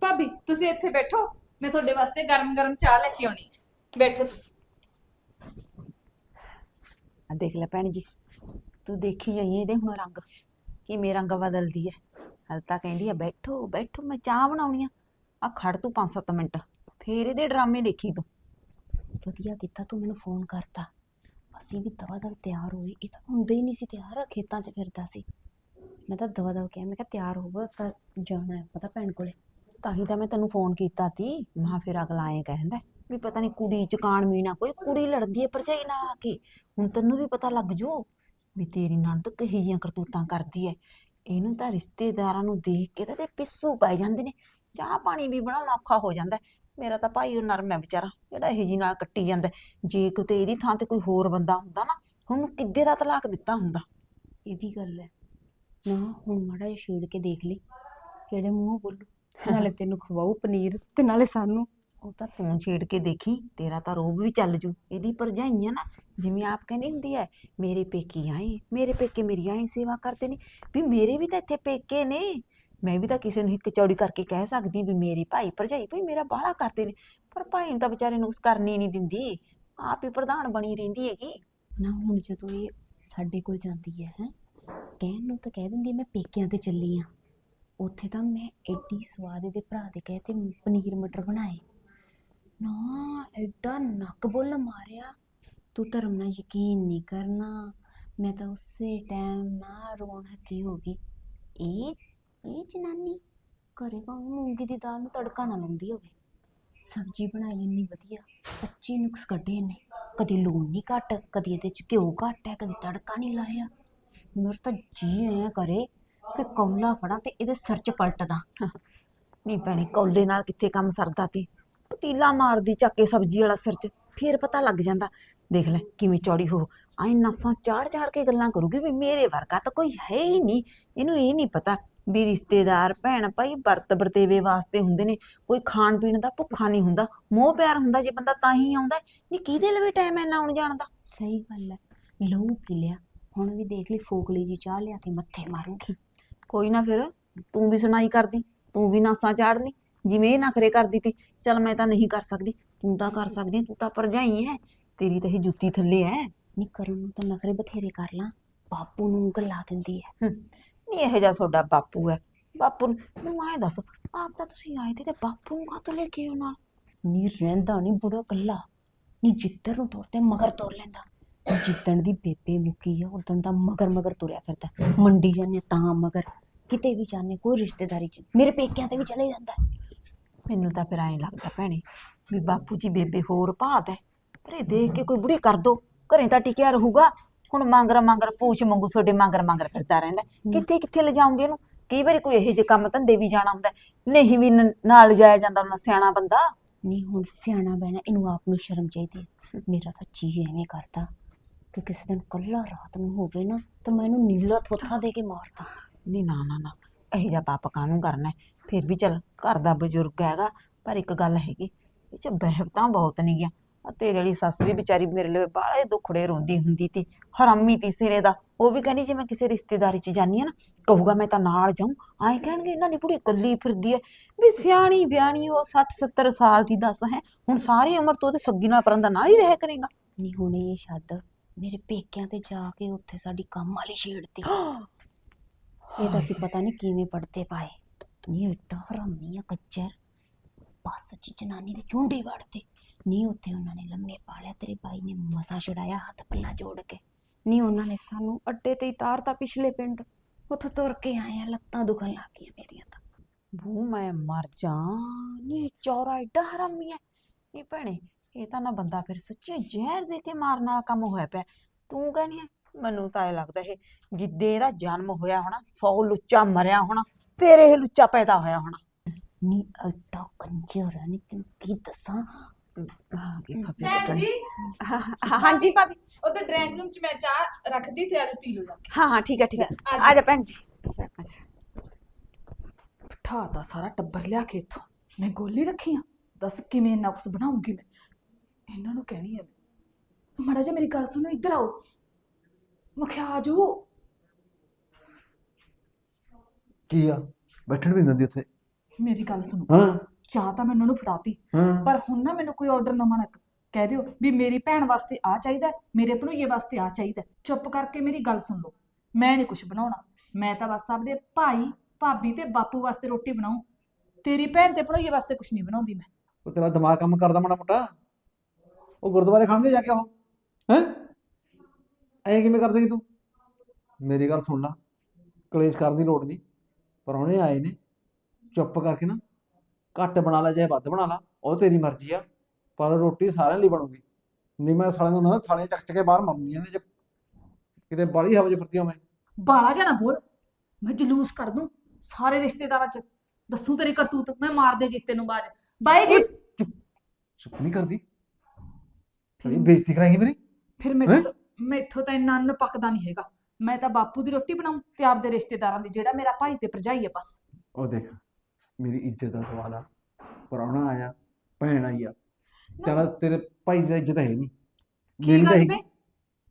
ਭਾਬੀ ਤੁਸੀਂ ਇੱਥੇ ਬੈਠੋ। ਮੈਂ ਤੁਹਾਡੇ ਵਾਸਤੇ ਗਰਮ-ਗਰਮ ਚਾਹ ਲੈ ਕੇ ਆਉਣੀ। ਹੈ ਬੈਠੋ ਆ ਦੇਖ ਲੈ ਭੈਣ ਜੀ, ਤੂੰ ਦੇਖੀ ਜਾਈ ਇਹਦੇ ਹੁਣ ਰੰਗ, ਕਿਵੇਂ ਰੰਗ ਬਦਲਦੀ ਹੈ ਹਲ ਤਾਂ ਕਹਿੰਦੀ ਆ, ਬੈਠੋ ਬੈਠੋ, ਮੈਂ ਚਾਹ ਬਣਾਉਣੀ ਆ। ਆ ਖੜ ਤੂੰ 5-7 ਮਿੰਟ, ਫੇਰ ਇਹਦੇ ਡਰਾਮੇ ਦੇਖੀ ਤੂੰ। ਵਧੀਆ ਕੀਤਾ ਤੂੰ ਮੈਨੂੰ ਫੋਨ ਕਰਤਾ। ਅਸੀਂ ਵੀ ਦਵਾ ਦਵ ਤਿਆਰ ਹੋਏ, ਇਹ ਤਾਂ ਹੁੰਦੇ ਹੀ ਨਹੀਂ ਸੀ ਤਿਆਰ, ਖੇਤਾਂ 'ਚ ਫਿਰਦਾ ਸੀ। ਮੈਂ ਤਾਂ ਦਵਾ ਦਵ ਕਿਹਾ, ਮੈਂ ਕਿਹਾ ਤਿਆਰ ਹੋਵੋ, ਤਾਂ ਜਾਣਾ ਹੈ, ਪਤਾ ਭੈਣ ਕੋਲੇ। ਤਾਂ ਹੀ ਤਾਂ ਮੈਂ ਤੈਨੂੰ ਫੋਨ ਕੀਤਾ ਤੀ। ਮਾ ਫਿਰ ਅਗਲਾ ਐਂ ਕਹਿੰਦਾ ਵੀ ਪਤਾ ਨਹੀਂ ਕੁੜੀ ਚ ਮੀਣਾ ਕੋਈ, ਕੁੜੀ ਲੜਦੀ ਹੈ ਭਰਜਾਈ ਨਾਲ ਆ ਕੇ। ਹੁਣ ਤੈਨੂੰ ਵੀ ਪਤਾ ਲੱਗ ਜੂ ਵੀ ਤੇਰੀ ਨਣਦ ਕਹੀ ਜੀਆਂ ਕਰਤੂਤਾਂ ਕਰਦੀ ਹੈ। ਇਹਨੂੰ ਤਾਂ ਰਿਸ਼ਤੇਦਾਰਾਂ ਨੂੰ ਦੇਖ ਕੇ ਤਾਂ ਤੇ ਪਿੱਸੂ ਪੈ ਜਾਂਦੇ ਨੇ। ਚਾਹ ਪਾਣੀ ਵੀ ਬਣਾਉਣਾ ਔਖਾ ਹੋ ਜਾਂਦਾ ਮੇਰਾ ਤਾਂ ਭਾਈ ਉਹ ਨਰਮ ਹੈ ਵਿਚਾਰਾ, ਜਿਹੜਾ ਇਹ ਜੀ ਨਾਲ ਕੱਟੀ ਜਾਂਦਾ ਜੇ ਕਿਤੇ ਇਹਦੀ ਥਾਂ ਤੇ ਕੋਈ ਹੋਰ ਬੰਦਾ ਹੁੰਦਾ ਨਾ ਉਹਨੂੰ ਕਿੱਦੇ ਦਾ ਤਲਾਕ ਦਿੱਤਾ ਹੁੰਦਾ? ਇਹ ਵੀ ਗੱਲ ਹੈ। ਨਾ, ਹੁਣ ਮਾੜਾ ਜਿਹਾ ਛੇੜ ਕੇ ਦੇਖ ਲਈ ਕਿਹੜੇ ਮੂੰਹੋਂ ਬੋਲੂ? ਨਾਲੇ ਤੈਨੂੰ ਖਵਾਉ ਪਨੀਰ ਤੇ ਨਾਲੇ ਸਾਨੂੰ। ਉਹ ਤਾਂ ਤੂੰ ਛੇੜ ਕੇ ਦੇਖੀ ਤੇਰਾ ਤਾਂ ਰੋਬ ਵੀ ਚੱਲ ਜੂ। ਇਹਦੀ ਭਰਜਾਈ ਆ ਨਾ ਜਿਵੇਂ ਆਪ ਕਹਿੰਦੀ ਹੁੰਦੀ ਹੈ ਮੇਰੇ ਪੇਕੇ ਆਏ ਮੇਰੇ ਪੇਕੇ ਮੇਰੀ ਆਏ ਸੇਵਾ ਕਰਦੇ ਨੇ। ਵੀ ਮੇਰੇ ਵੀ ਤਾਂ ਇੱਥੇ ਪੇਕੇ ਨੇ। ਮੈਂ ਵੀ ਤਾਂ ਕਿਸੇ ਨੂੰ ਇੱਕ ਚੌੜੀ ਕਰਕੇ ਕਹਿ ਸਕਦੀ ਵੀ ਮੇਰੀ ਭਾਈ ਭਰਜਾਈ ਭਈ ਮੇਰਾ ਬਾਹਲਾ ਕਰਦੇ ਨੇ। ਪਰ ਭਾਈ ਨੂੰ ਤਾਂ ਵਿਚਾਰੇ ਨੂੰ ਉਸ ਕਰਨੀ ਨਹੀਂ ਦਿੰਦੀ। ਆਪ ਹੀ ਪ੍ਰਧਾਨ ਬਣੀ ਰਹਿੰਦੀ ਹੈਗੀ। ਨਾ ਹੁਣ ਜਦੋਂ ਇਹ ਸਾਡੇ ਕੋਲ ਜਾਂਦੀ ਹੈ ਹੈ ਕਹਿਣ ਨੂੰ ਤਾਂ ਕਹਿ ਦਿੰਦੀ ਹੈ, ਮੈਂ ਪੇਕਿਆਂ ਤੇ ਚੱਲੀ ਆ। ਉੱਥੇ ਤਾਂ ਮੈਂ ਐਡੀ ਸਵਾਦ ਇਹਦੇ ਭਰਾ ਦੇ ਕਹੇ ਤੇ ਪਨੀਰ ਮਟਰ ਬਣਾਏ। ਨਾ, ਐਡਾ ਨੱਕ ਬੁੱਲ ਮਾਰਿਆ। ਤੂੰ ਧਰਮ ਨਾਲ ਯਕੀਨ ਨਹੀਂ ਕਰਨਾ। ਮੈਂ ਤਾਂ ਉਸੇ ਟਾਈਮ ਨਾ ਰੋਣ ਹੱਕੀ ਹੋ ਗਈ। ਇਹ ਇਹ ਜਨਾਨੀ ਘਰੇ ਭਾਵੇਂ ਮੂੰਗੀ ਦੀ ਦਾਲ ਨੂੰ ਤੜਕਾ ਨਾ ਲਾਉਂਦੀ ਹੋਵੇ। ਸਬਜ਼ੀ ਬਣਾਈ ਇੰਨੀ ਵਧੀਆ 25 ਨੁਕਸ ਕੱਢੇ ਨੇ ਕਦੀ ਲੂਣ ਨਹੀਂ ਘੱਟ, ਕਦੀ ਇਹਦੇ ਚ ਘਿਓ ਘੱਟ ਹੈ, ਕਦੀ ਤੜਕਾ ਨਹੀਂ ਲਾਇਆ। ਮੇਰਾ ਤਾਂ ਜੀ ਐ ਕਰੇ ਕਿ ਕੌਲਾ ਫੜਾਂ ਤੇ ਇਹਦੇ ਸਿਰ ਚ ਪਲਟਦਾ। ਨਹੀਂ ਭੈਣੇ ਕੌਲੇ ਨਾਲ ਕਿੱਥੇ ਕੰਮ ਸਰਦਾ ਤੀ? ਪਤੀਲਾ ਮਾਰਦੀ ਚੱਕ ਕੇ ਸਬਜ਼ੀ ਵਾਲਾ ਸਿਰ 'ਚ ਫੇਰ ਪਤਾ ਲੱਗ ਜਾਂਦਾ। ਦੇਖ ਲੈ ਕਿਵੇਂ ਚੌੜੀ ਹੋ। ਆਈ ਨਸਾਂ ਚਾੜ ਚਾੜ ਕੇ ਗੱਲਾਂ ਕਰੂਗੀ ਵੀ ਮੇਰੇ ਵਰਗਾ ਤਾਂ ਕੋਈ ਹੈ ਹੀ ਨਹੀਂ। ਇਹਨੂੰ ਇਹ ਨਹੀਂ ਪਤਾ ਵੀ ਰਿਸ਼ਤੇਦਾਰ ਭੈਣ ਭਾਈ ਵਰਤ ਵਰਤੇਵੇ ਵਾਸਤੇ ਹੁੰਦੇ ਨੇ। ਕੋਈ ਖਾਣ ਪੀਣ ਦਾ ਭੁੱਖਾ ਨਹੀਂ ਹੁੰਦਾ। ਮੋਹ ਪਿਆਰ ਹੁੰਦਾ ਜੇ ਬੰਦਾ ਤਾਂ ਹੀ ਆਉਂਦਾ ਨਹੀਂ ਕਿਹਦੇ ਲਵੇ ਟਾਈਮ ਐ ਆਉਣ ਜਾਣ ਦਾ? ਸਹੀ ਗੱਲ ਹੈ। ਲਹੂ ਪੀ ਲਿਆ ਹੁਣ ਵੀ ਦੇਖ ਲਈ ਫੋਕਲੀ ਜੀ ਚਾਹ ਲਿਆ ਕੇ ਮੱਥੇ ਮਾਰੂਗੀ। ਕੋਈ ਨਾ ਫਿਰ ਤੂੰ ਵੀ ਸੁਣਾਈ ਕਰਦੀ ਤੂੰ ਵੀ ਨਾਸਾਂ ਚਾੜਨੀ ਜਿਵੇਂ ਇਹ ਨਖਰੇ ਕਰਦੀ ਤੀ ਚਲ ਮੈਂ ਤਾਂ ਨਹੀਂ ਕਰ ਸਕਦੀ ਤੂੰ ਤਾਂ ਕਰ ਸਕਦੀ ਤੂੰ ਤਾਂ ਭਰਜਾਈ ਐ ਤੇਰੀ ਤਾਂ ਇਹ ਜੁੱਤੀ ਥੱਲੇ ਐ। ਨਹੀਂ ਕਰਨ ਨੂੰ ਤਾਂ ਨਖਰੇ ਬਥੇਰੇ ਕਰ ਲਾਂ ਬਾਪੂ ਨੂੰ ਗੱਲਾਂ ਦਿੰਦੀ ਹੈ ਨਹੀਂ ਇਹੋ ਜਿਹਾ ਤੁਹਾਡਾ ਬਾਪੂ ਐ ਬਾਪੂ ਨੂੰ ਮੈਨੂੰ ਐਂ ਦੱਸ ਆਪ ਤਾਂ ਤੁਸੀਂ ਆਏ ਤੇ ਤੇ ਬਾਪੂ ਨੂੰ ਕਾਹਤੋਂ ਲੈ ਕੇ ਆਏ ਨਾਲ ਨੀ ਰਹਿੰਦਾ ਨਹੀਂ ਬੁੜਾ ਕੱਲਾ ਨੀ ਜਿੱਧਰ ਨੂੰ ਤੁਰਦੇ ਮਗਰ ਤੁਰ ਲੈਂਦਾ। ਜਿੱਦਣ ਦੀ ਬੇਬੇ ਮੁੱਕੀ ਆ ਉਦੋਂ ਦਾ ਮਗਰ ਮਗਰ ਤੁਰਿਆ ਫਿਰਦਾ। ਮੰਡੀ ਜਾਂਦੇ ਤਾਂ ਮਗਰ। ਕਿਤੇ ਵੀ ਜਾਂਦੇ ਕੋਈ ਰਿਸ਼ਤੇਦਾਰੀ ਚ ਮੇਰੇ ਪੇਕਿਆਂ ਤੇ ਵੀ ਚਲੇ ਜਾਂਦਾ। ਮੈਨੂੰ ਤਾਂ ਫਿਰ ਐਂ ਲੱਗਦਾ ਭੈਣੇ ਵੀ ਬਾਪੂ ਜੀ ਬੇਬੇ ਹੋਰ ਭਾਤ ਐ। ਪਰ ਇਹ ਦੇਖ ਕੇ ਕੋਈ ਬੁੜੀ ਕਰ ਦੋ ਘਰੇ ਤਾਂ ਟਿਕਿਆ ਰਹੂਗਾ। ਹੁਣ ਮੰਗਰ ਮੰਗਰ ਪੂਛ ਮੰਗੂ ਤੁਹਾਡੇ ਮੰਗਰ ਮੰਗਰ ਫਿਰਦਾ ਰਹਿੰਦਾ। ਕਿੱਥੇ ਕਿੱਥੇ ਲਿਜਾਉਂਗੇ ਇਹਨੂੰ? ਕਈ ਵਾਰੀ ਕੋਈ ਇਹੋ ਜਿਹੇ ਕੰਮ ਧੰਦੇ ਵੀ ਜਾਣਾ ਹੁੰਦਾ। ਹੈ। ਨਹੀਂ ਵੀ ਨ- ਨਾਲ ਜਾਇਆ ਜਾਂਦਾ ਉਹਨਾਂ ਸਿਆਣਾ ਬੰਦਾ। ਨਹੀਂ ਹੁਣ ਸਿਆਣਾ ਬਹਿਣਾ ਇਹਨੂੰ ਆਪ ਨੂੰ ਸ਼ਰਮ ਚਾਹੀਦੀ ਹੈ। ਮੇਰਾ ਤਾਂ ਜੀ ਐਵੇਂ ਕਰਦਾ। ਕਿ ਕਿਸੇ ਦਿਨ ਕੱਲਾ ਰਾਤ ਨੂੰ ਹੋਵੇ ਨਾ ਤਾਂ ਮੈਂ ਇਹਨੂੰ ਨੀਲਾ ਥੋਥਾ ਦੇ ਕੇ ਮਾਰਦਾ ਨਹੀਂ ਨਾ ਨਾ ਨਾ ਇਹੋ ਜਿਹਾ ਪਾਪ ਕਾਹਨੂੰ ਕਰਨਾ ਹੈ? ਫਿਰ ਵੀ ਚੱਲ ਘਰ ਦਾ ਬਜ਼ੁਰਗ ਹੈਗਾ ਪਰ ਇੱਕ ਗੱਲ ਹੈਗੀ ਇਹ ਚ ਬਹੁਤ ਨਹੀਂ ਗਿਆ। ਤੇਰੇ ਵਾਲੀ ਸੱਸ ਵੀ ਵਿਚਾਰੀ ਮੇਰੇ ਲਈ ਬਾਹਲੇ ਦੁਖੜੇ ਰੋਂਦੀ ਹੁੰਦੀ ਤੀ ਹਰਾਮੀ ਤੀ ਸਿਰੇ ਦਾ। ਉਹ ਵੀ ਕਹਿੰਦੀ ਜੇ ਮੈਂ ਕਿਸੇ ਰਿਸ਼ਤੇਦਾਰੀ ਚ ਜਾਨੀ ਆ ਨਾ ਕਹੂਗਾ ਮੈਂ ਤਾਂ ਨਾਲ ਜਾਊਂ। ਆਏ ਕਹਿਣਗੇ ਇਹਨਾਂ ਦੀ ਬੁੜੀ ਇਕੱਲੀ ਫਿਰਦੀ ਐ ਵੀ ਸਿਆਣੀ ਬਿਆਣੀ ਉਹ 60 70 ਸਾਲ ਦੀ ਦੱਸ ਹੈ ਹੁਣ ਸਾਰੀ ਉਮਰ ਤੋਂ ਉਹਦੇ ਸੱਗੀ ਨਾਲ ਪਰਨ ਦਾ ਨਾਲ ਹੀ ਰਹਿ ਕਰੇਗਾ। ਨਹੀਂ ਹੁਣ ਇਹ ਛੱਡ। ਮੇਰੇ ਪੇਕਿਆਂ ਤੇ ਜਾ ਕੇ ਉੱਥੇ ਸਾਡੀ ਕੰਮ ਵਾਲੀ ਛੇੜਤੀ। ਇਹ ਤਾਂ ਅਸੀਂ ਪਤਾ ਨਹੀਂ ਕਿਵੇਂ ਪੜਦੇ ਪਾਏ। ਨਹੀਂ ਏਡਾ ਹਰਾਮੀ ਆ ਕੱਚਰ। ਬੱਸ ਚ ਜਨਾਨੀ ਦੇ ਝੁੰਡੇ ਵੜਦੇ ਨਹੀਂ ਉੱਥੇ ਉਹਨਾਂ ਨੇ ਲੰਮੇ ਪਾਲਿਆ ਤੇਰੇ ਬਾਈ ਨੇ ਮਸਾ ਛੜਾਇਆ ਹੱਥ ਪੱਲਾ ਜੋੜ ਕੇ। ਨਹੀਂ ਉਹਨਾਂ ਨੇ ਸਾਨੂੰ ਅੱਡੇ ਤੇ ਹੀ ਤਾਰਤਾ ਪਿਛਲੇ ਪਿੰਡ। ਉੱਥੇ ਤੁਰ ਕੇ ਆਏ ਆ ਲੱਤਾਂ ਦੁਖਣ ਲੱਗ ਗਈਆਂ ਮੇਰੀਆਂ ਤਾਂ। ਬੂ ਮੈਂ ਮਰ ਜਾ। ਨੀ ਚੌਰਾ ਏਡਾ ਹਰਾਮੀ ਐ ਨਹੀਂ ਭੈਣੇ ਇਹ ਤਾਂ ਨਾ ਬੰਦਾ ਫਿਰ ਸੱਚੀ ਜ਼ਹਿਰ ਦੇ ਕੇ ਮਾਰਨ ਵਾਲਾ ਕੰਮ ਹੋਇਆ ਪਿਆ। ਤੂੰ ਕਹਿੰਦੀ ਐ ਮੈਨੂੰ ਤਾਂ ਇਹ ਲੱਗਦਾ ਇਹ ਜਿੱਦੇ ਇਹਦਾ ਜਨਮ ਹੋਇਆ ਹੋਣਾ 100 ਲੁੱਚਾ ਮਰਿਆ ਹੋਣਾ ਫਿਰ ਇਹ ਲੁੱਚਾ ਪੈਦਾ ਹੋਇਆ ਹੋਣਾ। ਨਹੀਂ ਐਡਾ ਕੰਜਰ ਹੈ ਨਹੀਂ ਤੈਨੂੰ ਕੀ ਦੱਸਾਂ? ਆ ਗਈ ਭਾਬੀ ਭੈਣ ਕੁੱਟਣ। ਜੀ। ਹਾਂ ਹਾਂ- ਹਾਂਜੀ ਭਾਬੀ। ਉਧਰ ਡਰਾਇੰਗ ਰੂਮ 'ਚ ਮੈਂ ਚਾਹ ਰੱਖਦੀ ਤੇ ਅੱਜ ਪੀ ਲਓ ਜਾ ਕੇ। ਹਾਂ ਹਾਂ ਠੀਕ ਹੈ ਠੀਕ ਹੈ ਆ ਜਾ। ਭੈਣ ਜੀ। ਬਿਠਾ ਤਾ ਸਾਰਾ ਟੱਬਰ ਲਿਆ ਕੇ ਇੱਥੋਂ। ਮੈਂ ਗੋਲੀ ਰੱਖੀ ਆ। ਦੱਸ ਕਿਵੇਂ ਇੰਨਾ ਕੁਛ ਬਣਾਉਂਗੀ ਮੈਂ? ਇਹਨਾਂ ਨੂੰ ਕਹਿਣੀ ਹੈ ਮੜਾ ਜਾ ਮੇਰੀ ਗੱਲ ਸੁਣੋ ਇੱਧਰ ਆਓ। ਮੈਂ ਕਿਹਾ ਆ ਜਾਓ। ਕੀ ਆ? ਬੈਠਣ ਵੀ ਦਿੰਦੀ ਉੱਥੇ। ਮੇਰੀ ਗੱਲ ਸੁਣੋ। ਹਾਂ। ਚਾਹ ਤਾਂ ਮੈਂ ਉਹਨਾਂ ਨੂੰ ਫੜਾਤੀ। ਹਾਂ। ਪਰ ਹੁਣ ਨਾ ਮੈਨੂੰ ਕੋਈ ਆਰਡਰ ਨਵਾਂ ਨਾ ਕਹਿ ਦਿਓ ਵੀ ਮੇਰੀ ਭੈਣ ਵਾਸਤੇ ਆ ਚਾਹੀਦਾ ਹੈ, ਮੇਰੇ ਭਣੋਈਏ ਵਾਸਤੇ ਆ ਚਾਹੀਦਾ। ਹੈ। ਚੁੱਪ ਕਰਕੇ ਮੇਰੀ ਗੱਲ ਸੁਣ ਲਓ। ਮੈਂ ਨਹੀਂ ਕੁਝ ਬਣਾਉਣਾ। ਮੈਂ ਤਾਂ ਬਸ ਆਪਦੇ ਭਾਈ ਭਾਬੀ ਤੇ ਬਾਪੂ ਵਾਸਤੇ ਰੋਟੀ ਬਣਾਉ। ਤੇਰੀ ਭੈਣ ਤੇ ਭਣੋਈਏ ਵਾਸਤੇ ਕੁਝ ਨਹੀਂ ਬਣਾਉਂਦੀ ਮੈਂ। ਉਹ ਤੇਰਾ ਦਿਮਾਗ ਕੰਮ ਕਰਦਾ ਮਾੜਾ ਮੋਟਾ। ਉਹ ਗੁਰਦੁਆਰੇ ਖਾਣਗੇ ਜਾ ਕੇ ਉਹ? ਹੈ? ਐਂ ਕਿਵੇਂ ਕਰ ਦੇਗੀ ਤੂੰ? ਮੇਰੀ ਗੱਲ ਸੁਣ ਲਾ। ਕਲੇਸ਼ ਕਰਨ ਦੀ ਲੋੜ ਨਹੀਂ। ਪਰੌਣੇ ਆਏ ਨੇ। ਚੁੱਪ ਕਰਕੇ ਨਾ ਘੱਟ ਬਣਾ ਲੈ ਚਾਹੇ ਵੱਧ ਬਣਾ ਲਾ। ਉਹ ਤੇਰੀ ਮਰਜ਼ੀ ਆ। ਪਰ ਰੋਟੀ ਸਾਰਿਆਂ ਲਈ ਬਣੂਗੀ। ਨਹੀਂ ਮੈਂ ਸਾਲਿਆਂ ਨੂੰ ਨਾ ਥਾਲੀਆਂ ਚੱਕ ਚੱਕ ਕੇ ਬਾਹਰ ਮਾਰਨੀਆਂ ਨੇ ਜੇ ਕਿਤੇ ਬਾਹਲੀ ਹਵਾ 'ਚ ਫਿਰਦੀ ਹੋਵੇਂ ਬਾਲਾ ਜਾਣਾ ਬੋਲ। ਮੈਂ ਜਲੂਸ ਕੱਢ ਦੂੰ ਸਾਰੇ ਰਿਸ਼ਤੇਦਾਰਾਂ 'ਚ। ਦੱਸੂ ਤੇਰੀ ਕਰਤੂਤ। ਮੈਂ ਮਾਰ ਦੇ ਜੀਤੇ ਨੂੰ ਬਾਜ। ਬਾਈ ਜੀ। ਚੁੱਪ ਨਹੀਂ ਕਰਦੀ। ਤੇਰੀ ਬੇਇੱਜ਼ਤੀ ਕਰਾਏਂਗੀ ਮੇਰੀ? ਫਿਰ ਹੈਂ? ਮੈਥੋਂ ਮੈਥੋਂ ਤਾਂ ਇੰਨਾ ਅੰਨ ਪੱਕਦਾ ਨਹੀਂ ਹੈਗਾ। ਮੈਂ ਤਾਂ ਬਾਪੂ ਦੀ ਰੋਟੀ ਬਣਾਉਂ ਤੇ ਆਪਦੇ ਰਿਸ਼ਤੇਦਾਰਾਂ ਦੀ ਜਿਹੜਾ ਮੇਰਾ ਭਾਈ ਤੇ ਭਰਜਾਈ ਹੈ ਬਸ। ਉਹ ਦੇਖ ਮੇਰੀ ਇੱਜ਼ਤ ਦਾ ਸਵਾਲ ਆ। ਪ੍ਰਾਹੁਣਾ ਆਇਆ ਭੈਣ ਆਈ ਆ। ਚੱਲ ਤੇਰੇ ਭਾਈ ਦੀ ਤਾਂ ਇੱਜ਼ਤ ਹੈ ਨਹੀਂ। ਕੀ ਮੇਰੀ ਤਾਂ ਗੱਲ। ਵੇ?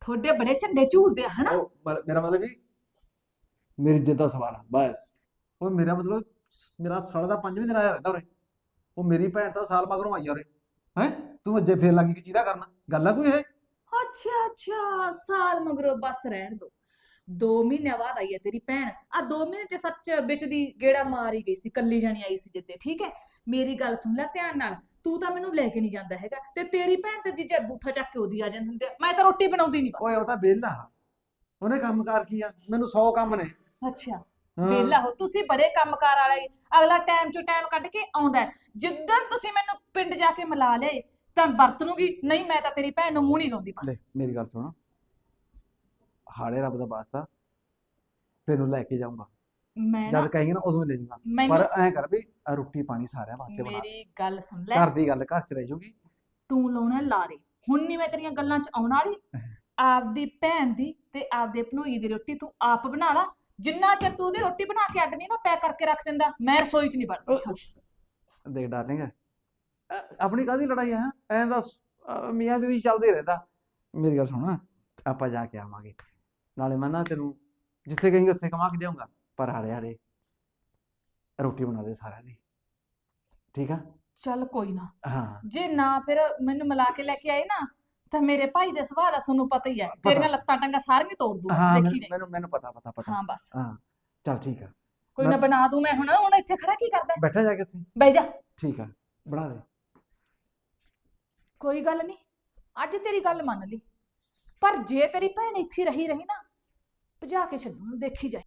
ਤੁਹਾਡੇ ਬੜੇ ਝੰਡੇ ਝੂਲਦੇ ਆ ਹਨਾ? ਉਹ ਮੇਰਾ ਮਤਲਬ ਵੀ ਮੇਰੀ ਇੱਜ਼ਤ ਦਾ ਸਵਾਲ ਆ ਬਸ। ਉਹ ਮੇਰਾ ਮਤਲਬ ਮੇਰਾ ਸਾਲ ਦਾ ਪੰਜਵੇਂ ਦਿਨ ਆਇਆ ਰਹਿੰਦਾ ਉਰੇ। ਉਹ ਮੇਰੀ ਭੈਣ ਤਾਂ ਸਾਲ ਮਗਰੋਂ ਆਈ ਆ ਉਰੇ। ਤੂੰ ਅੱਜੇ ਫੇਰ ਲੱਗੀ ਕਿ ਚੀਰਾ ਕਰਨਾ। ਗੱਲ ਆ ਕੋਈ ਇਹ? ਅੱਛਾ ਅੱਛਾ ਸਾਲ ਮਗਰੋਂ ਬਸ ਰਹਿਣ ਦੋ। 2 ਮਹੀਨਿਆਂ ਬਾਅਦ ਆਈ ਹੈ ਤੇਰੀ ਭੈਣ। ਆ 2 ਮਹੀਨੇ ਚ ਸੱਚ ਵਿੱਚ ਦੀ ਗੇੜਾ ਮਾਰੀ ਗਈ ਸੀ ਕੱਲੀ ਜਾਣੀ ਆਈ ਸੀ ਜਿੱਦੇ ਠੀਕ ਹੈ? ਮੇਰੀ ਗੱਲ ਸੁਣ ਲੈ ਧਿਆਨ ਨਾਲ। ਤੂੰ ਤਾਂ ਮੈਨੂੰ ਲੈ ਕੇ ਨਹੀਂ ਜਾਂਦਾ ਹੈਗਾ। ਤੇ ਤੇਰੀ ਭੈਣ ਤੇ ਜੀਜਾ ਬੂਥਾ ਚੱਕ ਕੇ ਉਹਦੀ ਆ ਜਾਂਦੇ ਹੁੰਦੇ ਆ। ਮੈਂ ਤਾਂ ਰੋਟੀ ਬਣਾਉਂਦੀ ਨਹੀਂ ਓਏ ਬਸ ਉਹ ਤਾਂ ਵਿਹਲਾ। ਉਹਨੇ ਕੰਮਕਾਰ ਕੀ ਆ? ਮੈਨੂੰ 100 ਕੰਮ ਨੇ। ਅੱਛਾ। ਹਾਂ। ਵੇਲਾ ਹੋ। ਤੁਸੀਂ ਬੜੇ ਕੰਮਕਾਰ ਵਾਲੇ। ਅਗਲਾ ਟਾਈਮ ਚੋਂ ਟਾਈਮ ਕੱਢ ਕੇ ਆਉਂਦਾ ਹੈ। ਜਿੱਦਣ ਤੁਸੀਂ ਮੈਨੂੰ ਪਿੰਡ ਜਾ ਕੇ ਮਿਲਾ ਲਿਆਏ ਤਾਂ ਵਰਤ ਲੂੰਗੀ ਨਹੀਂ ਮੈਂ ਤਾਂ ਤੇਰੀ ਭੈਣ ਨੂੰ ਮੂੰਹ ਨਹੀਂ ਲਾਉਂਦੀ ਲੈ ਬਸ ਮੇਰੀ ਗੱਲ ਸੁਣ। ਹਾੜੇ ਰੱਬ ਦਾ ਵਾਸਤਾ ਤੈਨੂੰ ਲੈ ਕੇ ਜਾਊਂਗਾ। ਮੈਂ ਨਾ ਜਦ ਕਹੇਂਗੇ ਨਾ ਉਦੋਂ ਹੀ ਲੈ ਜਾਊਂਗਾ। ਮੈਨੂੰ ਪਰ ਐਂ ਕਰ ਵੀ ਆਹ ਰੋਟੀ ਪਾਣੀ ਸਾਰਿਆਂ ਵਾਸਤੇ ਬਣਾ। ਮੇਰੀ ਗੱਲ ਸੁਣ ਲੈ। ਘਰ ਦੀ ਗੱਲ ਘਰ ਚ ਰਹਿ ਜੂਗੀ ਤੂੰ ਲਾਉਣਾ ਲਾਰੇ। ਹੁਣ ਨਹੀਂ ਮੈਂ ਤੇਰੀਆਂ ਗੱਲਾਂ 'ਚ ਆਉਣ ਵਾਲੀ। ਆਪਦੀ ਭੈਣ ਦੀ ਤੇ ਆਪਦੇ ਭਣੋਈ ਦੀ ਰੋਟੀ ਤੂੰ ਆਪ ਬਣਾ ਲਾ। ਜਿੰਨਾ ਚਿਰ ਤੂੰ ਉਹਦੀ ਰੋਟੀ ਬਣਾ ਕੇ ਅੱਡ ਨਹੀਂ ਨਾ ਪੈਕ ਕਰਕੇ ਰੱਖ ਦਿੰਦਾ ਮੈਂ ਰਸੋਈ 'ਚ ਨਹੀਂ ਵੜਦੀ। ਦੇਖ ਡਾਰਲਿੰਗ ਆਪਣੀ ਕਾਹਦੀ ਲੜਾਈ ਆ? ਐਂ ਦਾ ਮੀਆਂ ਬੀਵੀ ਚੱਲਦੇ ਰਹਿੰਦਾ। ਮੇਰੀ ਗੱਲ ਸੁਣ ਆਪਾਂ ਜਾ ਕੇ ਆਵਾਂਗੇ। ਨਾਲੇ ਮੈਂ ਨਾ ਤੈਨੂੰ ਜਿੱਥੇ ਕहेंगे ਉੱਥੇ ਕਮਾ ਕੇ ਲਿਆਉਂਗਾ ਪਰ ਹਾੜੇ ਹਾੜੇ ਰੋਟੀ ਬਣਾ ਦੇ ਸਾਰਿਆਂ ਦੀ। ਠੀਕ ਆ? ਚੱਲ ਕੋਈ ਨਾ। ਹਾਂ। ਜੇ ਨਾ ਫਿਰ ਮੈਨੂੰ ਮਿਲਾ ਕੇ ਲੈ ਕੇ ਆਏ ਨਾ ਤਾਂ ਮੇਰੇ ਭਾਈ ਦੇ ਸੁਭਾਅ ਦਾ ਤੁਹਾਨੂੰ ਪਤਾ ਹੀ ਹੈ। ਤੇਰੀਆਂ ਲੱਤਾਂ ਟੰਗਾ ਸਾਰੀਆਂ ਤੋੜ ਦੂੰ ਹਾਂ ਦੇਖੀ ਮੈਨੂੰ ਜਾਈ। ਮੈਨੂੰ ਮੈਨੂੰ ਪਤਾ ਪਤਾ ਪਤਾ। ਹਾਂ ਬਸ। ਹਾਂ ਚੱਲ ਠੀਕ ਆ। ਕੋਈ ਨਾ ਬਣਾ ਦੂੰ ਮੈਂ ਹੁਣ ਹੁਣ ਇੱਥੇ ਖੜਾ ਕੀ ਕਰਦਾ? ਹੈ? ਬੈਠਾ ਜਾ ਕੇ ਉੱਥੇ। ਬਹਿ ਜਾ। ਠੀਕ ਆ ਬਣਾ ਦੇ। ਕੋਈ ਗੱਲ ਨਹੀਂ, ਅੱਜ ਤੇਰੀ ਗੱਲ ਮੰਨ ਲਈ। ਪਰ ਜੇ ਤੇਰੀ ਭੈਣ ਇੱਥੇ ਰਹੀ ਰਹੀ ਨਾ, ਭਜਾ ਕੇ ਛੱਡੂ, ਦੇਖੀ ਜਾਏ।